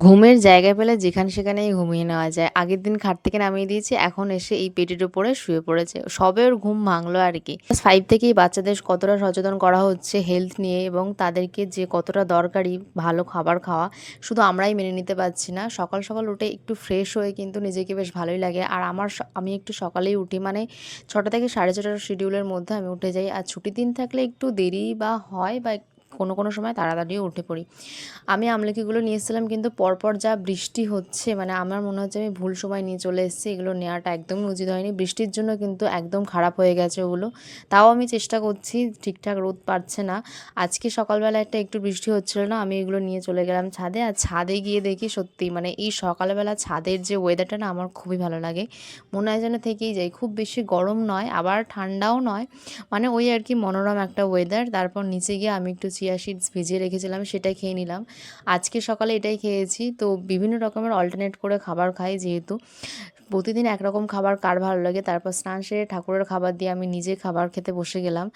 ঘুমের জায়গা পেলে যেখানে সেখানেই ঘুমিয়ে নেওয়া যায়। আগের দিন খাট থেকে নামিয়ে দিয়েছি, এখন এসে এই পেটের উপরে শুয়ে পড়েছে। সবে ওর ঘুম ভাঙলো আর কি। 5 থেকেই বাচ্চাদের কতটা সচেতন করা হচ্ছে হেলথ নিয়ে এবং তাদেরকে যে কতটা দরকারি ভালো খাবার খাওয়া, শুধু আমরাই মেনে নিতে পারছি না। সকাল, সকাল উঠে একটু ফ্রেশ হয়ে কিন্তু নিজেকে বেশ ভালোই লাগে। আর আমার আমি একটু সকালেই উঠি মানে ছটা থেকে ৬:৩০টার শিডিউলের মধ্যে আমি উঠে যাই। আর ছুটির দিন থাকলে একটু দেরি বা হয় বা কোনো, কোনো সময় তাড়াতাড়িও উঠে পড়ি। আমি আমলকিগুলো নিয়ে এসেছিলাম কিন্তু পরপর যা বৃষ্টি হচ্ছে মানে আমার মনে হচ্ছে আমি ভুল সময় নিয়ে চলে এসেছি এগুলো নেওয়াটা একদমই উচিত হয়নি। বৃষ্টির জন্য কিন্তু একদম খারাপ হয়ে গেছে ওগুলো। তাও আমি চেষ্টা করছি ঠিকঠাক রোদ পাচ্ছে না। আজকে সকালবেলা একটা একটু বৃষ্টি হচ্ছিল না আমি এগুলো নিয়ে চলে গেলাম ছাদে। আর ছাদে গিয়ে দেখি সত্যি মানে এই সকালবেলা ছাদের যে ওয়েদারটা না আমার খুবই ভালো লাগে। মনে হয় যেন থেকেই যাই খুব বেশি গরম নয় আবার ঠান্ডাও নয়। মানে ওই আর কি মনোরম একটা ওয়েদার তারপর নিচে গিয়ে আমি একটু চিয়া সিডস ভিজিয়ে রেখেছিলাম সেটা খেয়ে নিলাম। আজকে সকালে এটাই খেয়েছি। তো বিভিন্ন রকমের অল্টারনেট করে খাবার খাই যেহেতু। প্রতিদিন একরকম খাবার কার ভালো লাগে? তারপর স্নান সেরে ঠাকুরের খাবার দিয়ে আমি নিজে খাবার খেতে বসে গেলাম।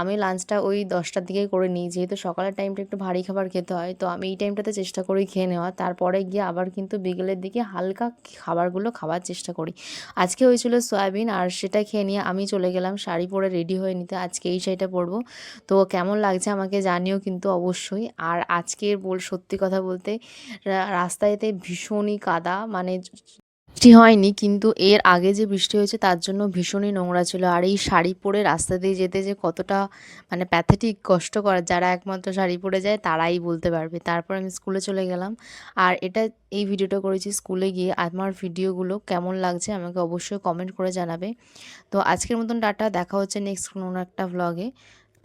আমি লাঞ্চটা ওই দশটার দিকেই করে নিই। যেহেতু সকালের টাইমটা একটু ভারী খাবার খেতে হয়, তো আমি এই টাইমটাতে চেষ্টা করি খেয়ে নেওয়া তারপরে গিয়ে আবার কিন্তু বিকেলের দিকে হালকা খাবারগুলো খাওয়ার চেষ্টা করি। আজকে হয়েছিল সয়াবিন আর সেটা খেয়ে নিয়ে আমি চলে গেলাম শাড়ি পরে রেডি হয়ে নিতে। আজকে এই শাড়িটা পরবো। তো কেমন লাগছে আমাকে জানিও কিন্তু অবশ্যই। আর আজকের বল, সত্যি কথা বলতে রাস্তায়তে ভীষণই কাদা। মানে বৃষ্টি হয়নি, কিন্তু এর আগে যে বৃষ্টি হয়েছে তার জন্য ভীষণই নোংরা ছিল। আর এই শাড়ি পরে রাস্তা দিয়ে যেতে যে কতটা মানে প্যাথেটিক কষ্ট কষ্টকর, যারা একমাত্র শাড়ি পরে যায় তারাই বলতে পারবে। তারপর আমি স্কুলে চলে গেলাম। আর এটা, এই ভিডিওটা করেছি স্কুলে গিয়ে। আমার ভিডিওগুলো কেমন লাগছে আমাকে অবশ্যই কমেন্ট করে জানাবে। তো আজকের মতন টাটা, দেখা হচ্ছে নেক্সট কোনো একটা ভ্লগে